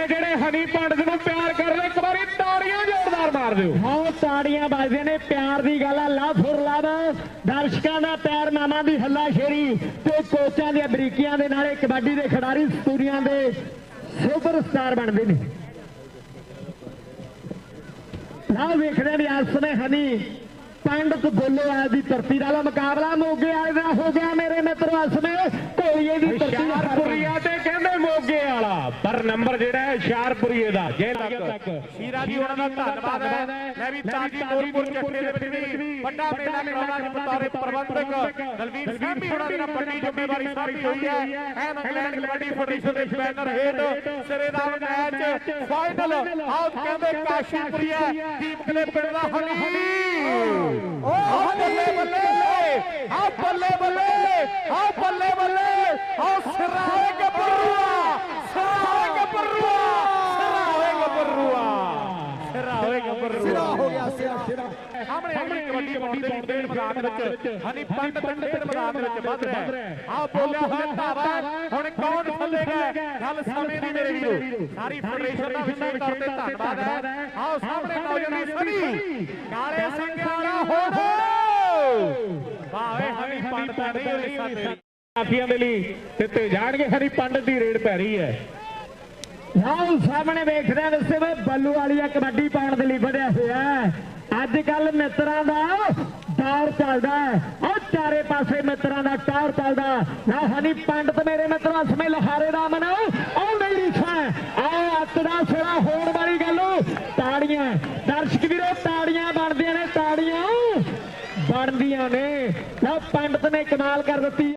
ਨੇ ਜਿਹੜੇ ਹਨੀ ਪੰਡਤ ਨੂੰ ਪਿਆਰ ਕਰਦੇ ਇੱਕ ਵਾਰੀ ਤਾੜੀਆਂ ਜ਼ੋਰਦਾਰ ਮਾਰ ਦਿਓ। ਹਾਂ ਤਾੜੀਆਂ ਵੱਜਦੀਆਂ ਨੇ ਪਿਆਰ ਦੀ ਗੱਲ ਆ ਲਵ ਫॉर ਲਵ। ਦਰਸ਼ਕਾਂ ਦਾ ਪਿਆਰ ਮਾਮਾ ਦੀ ਹੱਲਾਸ਼ੇਰੀ ਤੇ ਕੋਚਾਂ ਦੀਆਂ ਬਰੀਕੀਆਂ ਦੇ ਨਾਲ ਕਬੱਡੀ ਦੇ ਖਿਡਾਰੀ ਸਤੂਰੀਆਂ ਦੇ ਸੁਪਰਸਟਾਰ ਬਣਦੇ ਨੇ। ਨਾ ਵੇਖਦੇ ਨੇ ਇਸ ਸਮੇਂ ਹਨੀ ਪੰਡਤ ਗੋਲੇਵਾਲ ਦੀ ਧਰਤੀ ਨਾਲ ਮੁਕਾਬਲਾ। ਮੋਗੇ ਵਾਲੇ ਦਾ ਹੋ ਗਿਆ ਮੇਰੇ ਮਿੱਤਰੋ ਇਸ ਸਮੇਂ ਢੋਲੀਏ ਦੀ ਧਰਤੀ ਨਾਲ ਪਰ ਨੰਬਰ ਜਿਹੜਾ ਹੈ ਹੁਸ਼ਿਆਰਪੁਰੀਏ ਦਾ ਜੇ ਤੱਕ। ਸ਼ੀਰਾ ਜੀ ਉਹਨਾਂ ਦਾ ਧੰਨਵਾਦ ਹੈ। ਲੈ ਵੀ ਤਾਜੀ ਮੋਰਪੁਰ ਚੱਕੇ ਦੇ ਵਿੱਚ ਵੀ ਵੱਡਾ ਮੇਲਾ ਕਰਾਉਣਾ ਜੀ ਬਤਾਰੇ ਪ੍ਰਬੰਧਕ ਦਲਵੀਰ ਸਾਹਿਬੀ ਉਹਨਾਂ ਦੀ ਵੱਡੀ ਜ਼ਿੰਮੇਵਾਰੀ ਸਾਂਭੀ ਹੋਈ ਹੈ। ਐਨ ਇੰਗਲੈਂਡ ਕਬੱਡੀ ਫੈਡਰੇਸ਼ਨ ਦੇ ਬੈਨਰ ਹੇਠ ਸਿਰੇ ਦਾ ਮੈਚ ਫਾਈਨਲ। ਆਓ ਕਹਿੰਦੇ ਕਾਸ਼ੀਪੁਰੀਆ ਦੀਪਕ ਦੇ ਪਿੰਡ ਦਾ ਹਨੀ। ਓ ਬੱਲੇ। ਬੱਲੇ ਆ ਬੱਲੇ ਬੱਲੇ ਆ ਬੱਲੇ ਬੱਲੇ ਆ ਸਿਰਾਏ ਗੱਭਰੂਆ ਸਿਰਾਏ ਗੱਭਰੂਆ ਸਿਰਾਏ ਗੱਭਰੂਆ ਸਿਰਾਏ ਗੱਭਰੂਆ ਸਿਰਾ ਹੋ ਗਿਆ ਸਿਰਾ ਸਾਹਮਣੇ ਸਾਹਮਣੇ ਕਬੱਡੀ ਪਾਉਣ ਦੇ ਖੇਡ ਮੈਦਾਨ ਦੇ ਵਿੱਚ। ਹਨੀ ਪੰਡ ਪਿੰਡ ਖੇਡ ਮੈਦਾਨ ਦੇ ਵਿੱਚ ਵੱਧ ਰਿਹਾ ਆ ਬੋਲਿਆ ਹੋਇਆ ਧਾਵਾ। ਹੁਣ ਕੌਣ ਥੱਲੇਗਾ? ਗੱਲ ਸਮੇਂ ਦੀ ਮੇਰੇ ਵੀਰੋ। ਸਾਰੀ ਫੈਡਰੇਸ਼ਨ ਦਾ ਵਿਸ਼ੇਸ਼ ਤੌਰ ਤੇ ਧੰਨਵਾਦ ਹੈ। ਆਓ ਸਾਹਮਣੇ ਨੌਜਵਾਨੀ ਸਨੀ। ਕਾਲੇ ਦਾ ਹੁਣ ਵਾਹ ਹਨੀ ਪੰਡ ਤਾਂ ਨਹੀਂ ਹੋਈ ਸਾਥੀਆਂ ਦੇ ਲਈ ਦਿੱਤੇ ਜਾਣਗੇ। ਹਨੀ ਪੰਡਤ ਦੀ ਰੇਡ ਪੈ ਰਹੀ ਹੈ। ਆਓ ਸਾਹਮਣੇ ਵੇਖਦੇ ਹਾਂ ਵਸੇ ਵੇ ਬੱਲੂ ਵਾਲੀਆ ਕਬੱਡੀ ਪਾਉਣ ਦੇ ਲਈ ਵਧਿਆ ਹੋਇਆ ਅੱਜ ਕੱਲ ਮਿੱਤਰਾਂ ਦਾ ਦੌਰ ਚੱਲਦਾ ਹੈ। ਉਹ ਚਾਰੇ ਪਾਸੇ ਮਿੱਤਰਾਂ ਦਾ ਟੌਰ ਚੱਲਦਾ ਨਾ ਹਨੀ ਪੰਡਤ ਮੇਰੇ ਮਿੱਤਰਾਂ ਸਮੇਂ ਲਹਾਰੇ ਦਾ ਮਨਾਓ ਉਹ ਮੇਰੀ ਛਾ ਆ ਅੱਤ ਦਾ ਸਿਰਾ ਹੋਣ ਵਾਲੀ ਗੱਲ, ਤਾੜੀਆਂ। ਦਰਸ਼ਕ ਵੀਰੋ, ਤਾੜੀਆਂ ਬਣਦੀਆਂ ਨੇ, ਤਾੜੀਆਂ ਬਣਦੀਆਂ ਨੇ। ਨਾ ਪੰਡਤ ਨੇ ਕਮਾਲ ਕਰ ਦਿੱਤੀ।